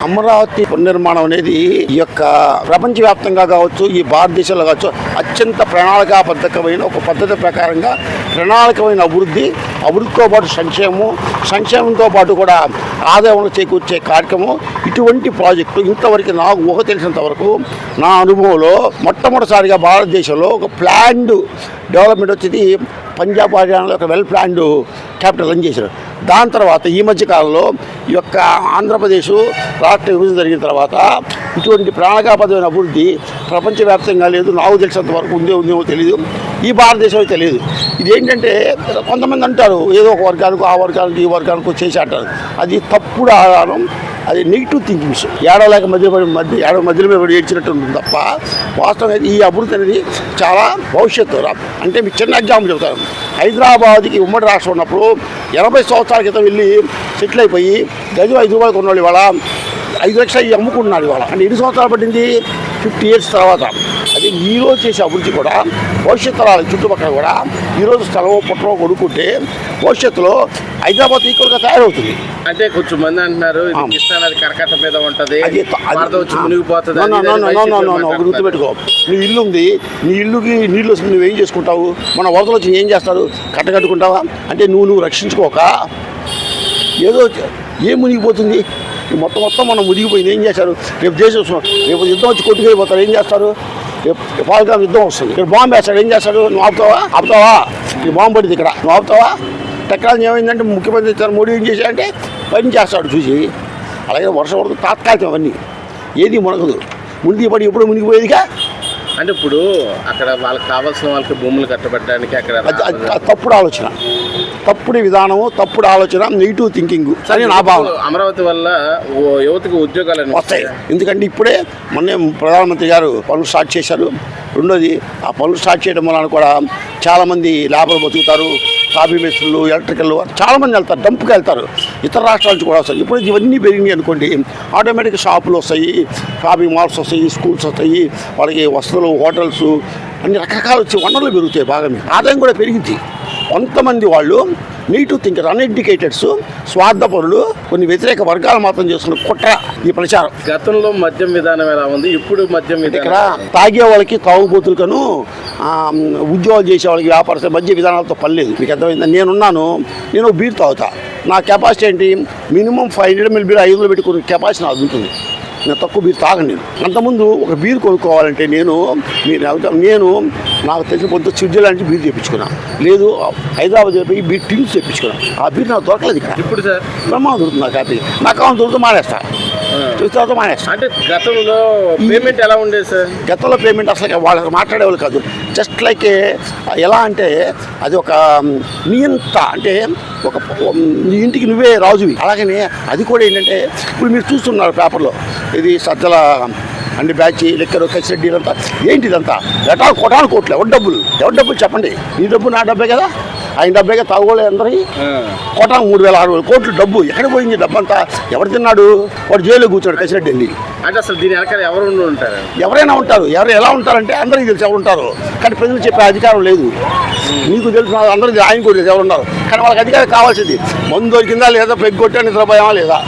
అమరావతి పునర్నిర్మాణం అనేది ఈ యొక్క ప్రపంచవ్యాప్తంగా కావచ్చు ఈ భారతదేశంలో కావచ్చు అత్యంత ప్రణాళికాబద్ధకమైన ఒక పద్ధతి ప్రకారంగా ప్రణాళికమైన అభివృద్ధి అభివృద్ధితో పాటు సంక్షేమం సంక్షేమంతో పాటు కూడా ఆదాయం చేకూర్చే కార్యక్రమం ఇటువంటి ప్రాజెక్టు ఇంతవరకు నాకు ఊహ తెలిసినంత వరకు నా అనుభవంలో మొట్టమొదటిసారిగా భారతదేశంలో ఒక ప్లాన్డ్ డెవలప్మెంట్ వచ్చేది. పంజాబ్ హర్యానాలో ఒక వెల్ ప్లాన్డ్ క్యాపిటల్ రన్ చేశారు. దాని తర్వాత ఈ మధ్యకాలంలో ఈ యొక్క ఆంధ్రప్రదేశ్ రాష్ట్ర విభజన జరిగిన తర్వాత ఇటువంటి ప్రాణాగాపదమైన అభివృద్ధి ప్రపంచవ్యాప్తంగా లేదు. నాకు తెలిసినంత వరకు ఉందే ఉందేమో తెలియదు ఈ భారతదేశంలో తెలియదు ఇదేంటంటే కొంతమంది అంటారు ఏదో ఒక వర్గానికి ఆ వర్గానికి ఈ వర్గానికి చేసి అంటారు. అది తప్పుడు ఆధారం అది నెగిటివ్ థింకింగ్స్ ఏడవలేక మధ్య పడి మధ్య ఏడవ మధ్యలో పడి ఏడ్చినట్టు ఉంటుంది తప్ప వాస్తవం ఈ అభివృద్ధి అనేది చాలా భవిష్యత్తు రా- అంటే మీకు చిన్న ఎగ్జాంపుల్ చెబుతాను హైదరాబాద్కి ఉమ్మడి రాష్ట్రం ఉన్నప్పుడు ఎనభై సంవత్సరాల క్రితం వెళ్ళి సెటిల్ అయిపోయి గజం ఐదు రూపాయలు కొన్నాడు ఇవాళ ఐదు లక్షలు అమ్ముకుంటున్నాడు ఇవాళ. అంటే ఎన్ని సంవత్సరాలు పట్టింది? ఫిఫ్టీ ఇయర్స్ తర్వాత. అదే ఈ రోజు చేసే అభివృద్ధి కూడా భవిష్యత్ తరాల చుట్టుపక్కల కూడా ఈరోజు స్థలమో పుట్టమో కొనుక్కుంటే భవిష్యత్తులో హైదరాబాద్ ఈక్వల్గా తయారవుతుంది. అంటే కొంచెం మంది అంటున్నారు కరకట్ట మీద ఉంటది. గుర్తుపెట్టుకో నీ ఇల్లు ఉంది నీ ఇల్లుకి నీళ్ళు వస్తుంది నువ్వేం చేసుకుంటావు? మన వరదలు వచ్చి ఏం చేస్తారు? కట్టకట్టుకుంటావా అంటే నువ్వు నువ్వు రక్షించుకోక ఏదో ఏం మునిగిపోతుంది? మొత్తం మొత్తం మనం మునిగిపోయింది. ఏం చేశారు? రేపు దేశం రేపు యుద్ధం వచ్చి కొట్టుకెళ్ళిపోతారు ఏం చేస్తారు? రేపు పాల్గొన యుద్ధం వస్తుంది. ఇక్కడ బాంబు వేస్తాడు ఏం చేస్తాడు నువ్వు ఆపుతావా? ఆపుతావా? ఈ బాంబు పడింది ఇక్కడ. నువ్వు ఆపుతావా? టెక్నాలజీ ఏమైందంటే ముఖ్యమంత్రి ఇచ్చారు. మోడీ ఏం చేశాడంటే పని చేస్తాడు చూసి. అలాగే వర్షం పడుతుంది తాత్కాలికం అవన్నీ. ఏది మునగదు. మునిగి పడి ఎప్పుడు మునిగిపోయేదిగా? అంటే ఇప్పుడు అక్కడ వాళ్ళకి కావాల్సిన వాళ్ళకి భూములు కట్టబెట్టడానికి అక్కడ తప్పుడు ఆలోచన. తప్పుడు విధానము తప్పుడు ఆలోచన నెగిటివ్ థింకింగ్ అని నా భావన. అమరావతి వల్ల యువతకు ఉద్యోగాలు వస్తాయి. ఎందుకంటే ఇప్పుడే మొన్నే ప్రధానమంత్రి గారు పనులు స్టార్ట్ చేశారు. రెండోది ఆ పనులు స్టార్ట్ చేయడం వలన కూడా చాలామంది లేబర్ బతుకుతారు. కాఫీ మేస్త్రులు ఎలక్ట్రికల్ చాలామంది వెళ్తారు డంప్కి వెళ్తారు. ఇతర రాష్ట్రాల నుంచి కూడా వస్తాయి. ఇప్పుడు ఇవన్నీ పెరిగినాయి అనుకోండి ఆటోమేటిక్ షాపులు వస్తాయి షాపింగ్ మాల్స్ వస్తాయి స్కూల్స్ వస్తాయి వాళ్ళకి వసతులు హోటల్స్ అన్ని రకరకాలు వచ్చి వనరులు పెరుగుతాయి బాగా ఆదాయం కూడా పెరిగింది కొంతమంది వాళ్ళు నెగిటివ్ థింకర్ అన్ఎడ్యుకేటెడ్స్ స్వార్థపరులు కొన్ని వ్యతిరేక వర్గాలు మాత్రం చేసుకున్న కుట్ర ఈ ప్రచారం. గతంలో మద్యం విధానం ఎలా ఉంది? ఇప్పుడు మద్యం ఇక్కడ తాగే వాళ్ళకి తాగుబోతులకను ఉద్యోగాలు చేసే వాళ్ళకి వ్యాపార మధ్య విధానాలతో పర్లేదు మీకు అర్థమైందా? నేనున్నాను నేను బీర్ తాగుతా నా కెపాసిటీ ఏంటి? Minimum five hundred mil beer ఐదు వందలు పెట్టుకునే కెపాసిటీ నాకు ఉంటుంది. నేను తక్కువ బీర్ తాగను నేను. అంతకుముందు ఒక బీర్ కొనుక్కోవాలంటే నేను మీరు నేను నాకు తెలిసిన కొంత స్విట్జర్లాండ్ బీర్ తెప్పించుకున్నా. లేదు హైదరాబాద్ పోయి బీర్ టిన్స్ తెప్పించుకున్నా. ఆ బీర్ నాకు దొరకలేదు ఇక్కడ. ఇప్పుడు సార్? బ్రహ్మాండం దొరుకుతుంది నాకు హ్యాపీ నాకు కావాలి దొరికితే మానేస్తా. చూసిన తర్వాత మానేస్తా అంటే గతంలో పేమెంట్ ఎలా ఉండేది సార్ గతంలో పేమెంట్ అసలు వాళ్ళకి మాట్లాడేవాళ్ళు కాదు. జస్ట్ లైక్ ఎలా అంటే అది ఒక నియంత అంటే ఒక నీ ఇంటికి నువ్వే రాజువి. అలాగనే అది కూడా ఏంటంటే ఇప్పుడు మీరు చూస్తున్నారు పేపర్లో ఇది సజ్జల అండి బ్యాచ్ లెక్కరు కసిరెడ్డి అంతా ఏంటి ఇదంతా ఎటా కొటాను కోట్లు ఎవరి డబ్బులు? ఎవరి డబ్బులు చెప్పండి? నీ డబ్బు నా డబ్బే కదా? ఆయన డబ్బే కదా తాగుకోలే అందరి కోటాను మూడు వేల ఆరు వేల కోట్లు డబ్బు. ఎక్కడ పోయింది డబ్బు అంతా ఎవరు తిన్నాడు? వాడు జైల్లో కూర్చోడు కసిరెడ్డి వెళ్ళి. అంటే అసలు దీని వెనకాల ఎవరు ఉంటారు? ఎవరైనా ఉంటారు. ఎవరు ఎలా ఉంటారంటే అందరికీ తెలిసి ఎవరు ఉంటారు. కానీ ప్రజలు చెప్పే అధికారం లేదు. నీకు తెలుసు అందరికీ ఆయన కూడా తెలుసు ఎవరు ఉన్నారు. కానీ వాళ్ళకి అధికారం కావాల్సింది. మందు దొరికిందా లేదా? పెగ్ కొట్టా నిద్రపోయామా లేదా?